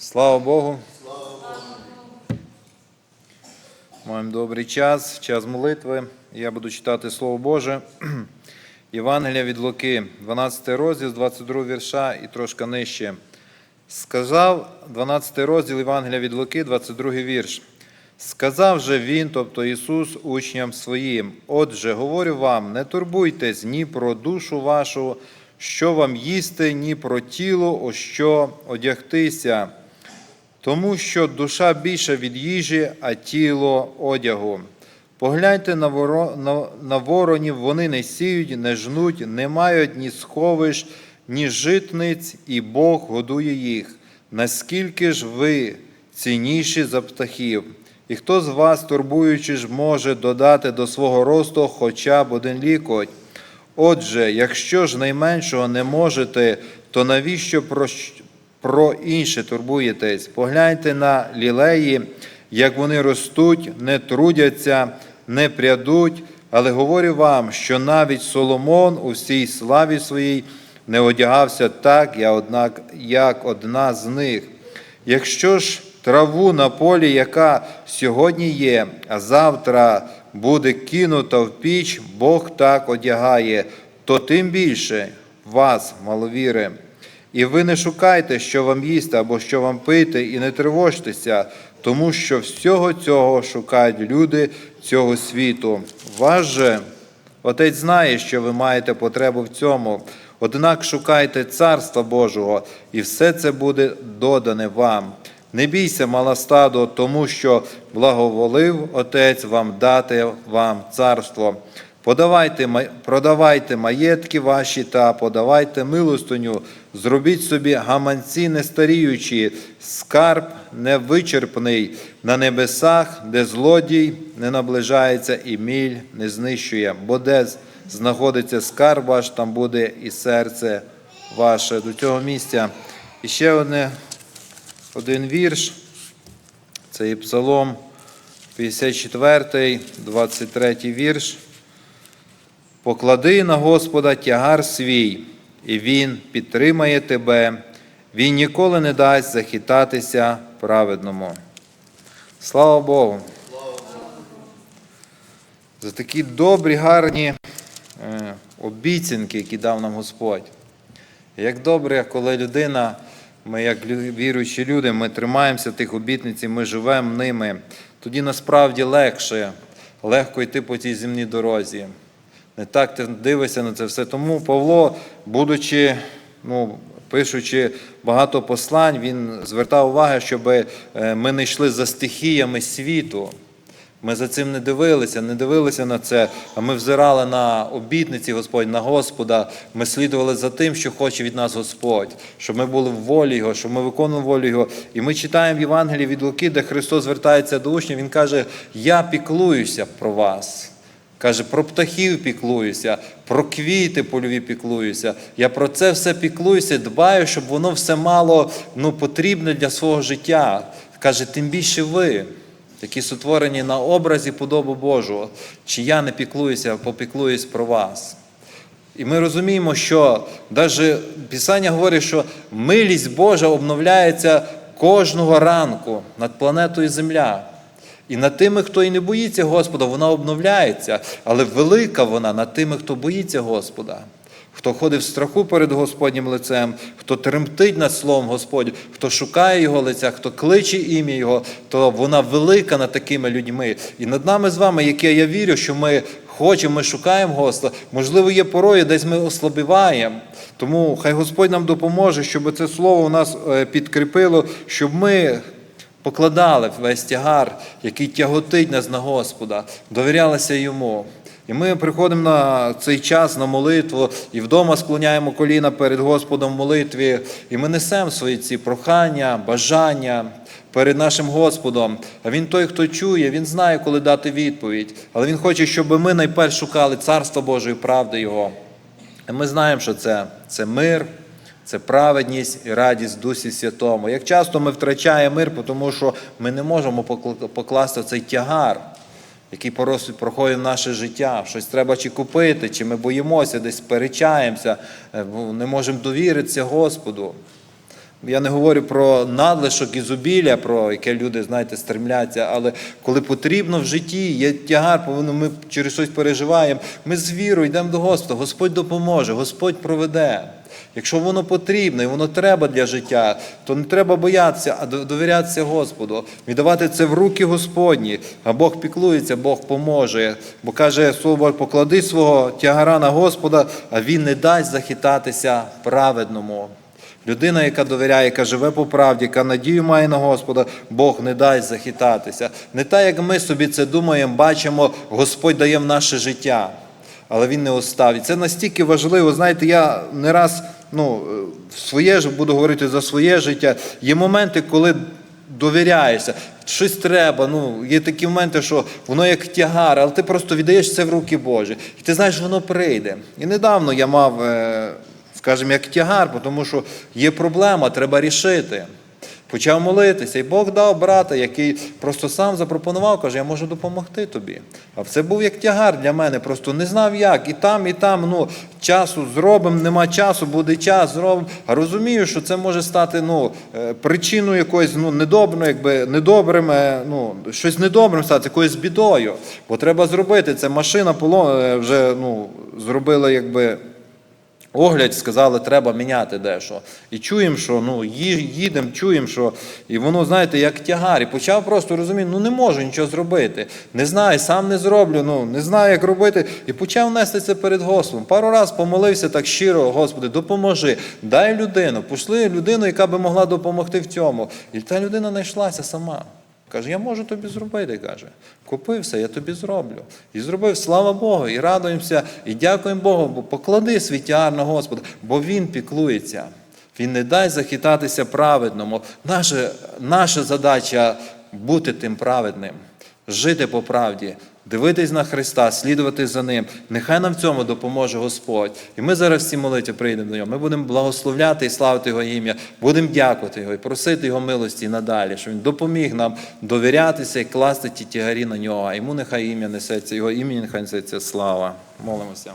Слава Богу. Маємо добрий час, час молитви. Я буду читати Слово Боже. Євангелія від Луки, 12 розділ, 22 вірша і трошки нижче. Сказав 12 розділ Євангелія від Луки, 22 вірш. Сказав же він, тобто Ісус, учням своїм: Отже, говорю вам, не турбуйтесь ні про душу вашу, що вам їсти, ні про тіло, о що одягтися, тому що душа більша від їжі, а тіло одягу. Погляньте на, воро... на... на воронів, вони не сіють, не жнуть, не мають ні сховищ, ні житниць, і Бог годує їх. Наскільки ж ви цінніші за птахів? І хто з вас, турбуючи ж, може додати до свого росту хоча б один лікоть? Отже, якщо ж найменшого не можете, то навіщо про, інше турбуєтесь? Погляньте на лілеї, як вони ростуть, не трудяться, не прядуть, але говорю вам, що навіть Соломон у всій славі своїй не одягався так, однак, як одна з них. Якщо ж траву на полі, яка сьогодні є, а завтра буде кинута в піч, Бог так одягає, то тим більше вас, маловіри. І ви не шукайте, що вам їсти або що вам пити, і не тривожтеся, тому що всього цього шукають люди цього світу. Вас же Отець знає, що ви маєте потребу в цьому. Однак шукайте Царства Божого, і все це буде додане вам. Не бійся, мала стадо, тому що благоволив Отець вам дати вам царство. Подавайте, продавайте маєтки ваші та подавайте милостиню, зробіть собі гаманці нестаріючі, скарб невичерпний на небесах, де злодій не наближається і міль не знищує, бо де знаходиться скарб ваш, там буде і серце ваше. До цього місця. І ще одне, один вірш. Це і Псалом 54, 23 вірш. Поклади на Господа тягар свій, і Він підтримає тебе, Він ніколи не дасть захитатися праведному. Слава Богу! За такі добрі, гарні е, обіцянки, які дав нам Господь. Як добре, коли людина, ми, як віруючі люди, ми тримаємося тих обітниць, і ми живемо ними, тоді насправді легше, легко йти по цій земній дорозі. Не так ти дивишся на це все. Тому Павло, будучи, ну, пишучи багато послань, він звертав увагу, щоб е, ми не йшли за стихіями світу. Ми за цим не дивилися, не дивилися на це, а ми взирали на обітниці Господь, на Господа. Ми слідували за тим, що хоче від нас Господь, щоб ми були в волі Його, щоб ми виконували волю Його. І ми читаємо в Євангелії від Луки, де Христос звертається до учнів, Він каже: Я піклуюся про вас. Каже, про птахів піклуюся, про квіти польові піклуюся. Я про це все піклуюся, дбаю, щоб воно все мало ну, потрібне для свого життя. Каже, тим більше ви, які сотворені на образі подобу Божого, чи я не піклуюся, а попіклуюсь про вас. І ми розуміємо, що навіть Писання говорить, що милість Божа обновляється кожного ранку над планетою Земля. І над тими, хто і не боїться Господа, вона обновляється, але велика вона над тими, хто боїться Господа, хто ходить в страху перед Господнім лицем, хто тремтить над Словом Господнім, хто шукає Його лиця, хто кличе ім'я Його, то вона велика над такими людьми. І над нами з вами, яке я вірю, що ми хочемо, ми шукаємо Господа. Можливо, є порою, десь ми ослабіваємо. Тому хай Господь нам допоможе, щоб це слово у нас е, підкріпило, щоб ми покладали весь тягар, який тяготить нас на Господа, довірялися йому. І ми приходимо на цей час на молитву і вдома склоняємо коліна перед Господом в молитві, і ми несемо свої ці прохання, бажання перед нашим Господом. А Він той, хто чує, Він знає, коли дати відповідь. Але Він хоче, щоб ми найперш шукали Царство Боже і правди Його. І ми знаємо, що це, це мир, це праведність і радість Дусі Святому. Як часто ми втрачаємо мир, тому що ми не можемо покла- покласти цей тягар, який проходить наше життя. Щось треба чи купити, чи ми боїмося, десь сперечаємося, е, не можемо довіритися Господу. Я не говорю про надлишок і зубілля, про яке люди, знаєте, стремляться, але коли потрібно в житті, є тягар, повинно, ми через щось переживаємо, ми з вірою йдемо до Господа, Господь допоможе, Господь проведе. Якщо воно потрібно і воно треба для життя, то не треба боятися, а довірятися Господу, віддавати це в руки Господні, а Бог піклується, Бог поможе. Бо каже слово, поклади свого тягара на Господа, а Він не дасть захитатися праведному. Людина, яка довіряє, яка живе по правді, яка надію має на Господа, Бог не дасть захитатися. Не так, як ми собі це думаємо, бачимо, Господь дає в наше життя, але Він не оставить. Це настільки важливо. Знаєте, я не раз ну, е, своє ж буду говорити за своє життя. Є моменти, коли довіряєшся. Щось треба. Ну, є такі моменти, що воно як тягар, але ти просто віддаєш це в руки Божі. І ти знаєш, воно прийде. І недавно я мав. е, скажімо, як тягар, тому що є проблема, треба рішити. Почав молитися, і Бог дав брата, який просто сам запропонував, каже, я можу допомогти тобі. А це був як тягар для мене, просто не знав як. І там, і там, ну, часу зробимо, нема часу, буде час, зробимо. А розумію, що це може стати ну, е, причиною якоїсь ну, недобрим, якби, недобрим, е, ну, щось недобрим стати, якоюсь бідою. Бо треба зробити. Це машина поло- е, вже ну, зробила якби. Огляд сказали, треба міняти дещо. І чуємо, що ну, їдемо, чуємо, що і воно, знаєте, як тягар. І почав просто розуміти, ну не можу нічого зробити. Не знаю, сам не зроблю, ну не знаю, як робити. І почав нести це перед Господом. Пару разів помолився так щиро, Господи, допоможи, дай людину. Пішли людину, яка би могла допомогти в цьому. І та людина знайшлася сама. Каже, я можу тобі зробити. каже. Купи все, я тобі зроблю. І зробив, слава Богу, і радуємося, і дякуємо Богу, бо поклади світяр на Господа, бо Він піклується. Він не дасть захитатися праведному. Наша, наша задача бути тим праведним, жити по правді, дивитись на Христа, слідувати за Ним. Нехай нам в цьому допоможе Господь. І ми зараз всі молитві прийдемо до нього. Ми будемо благословляти і славити Його ім'я, будемо дякувати Його і просити Його милості надалі, щоб Він допоміг нам довірятися і класти ті тягарі на нього. А йому нехай ім'я несеться, його ім'я нехай несеться слава. Молимося.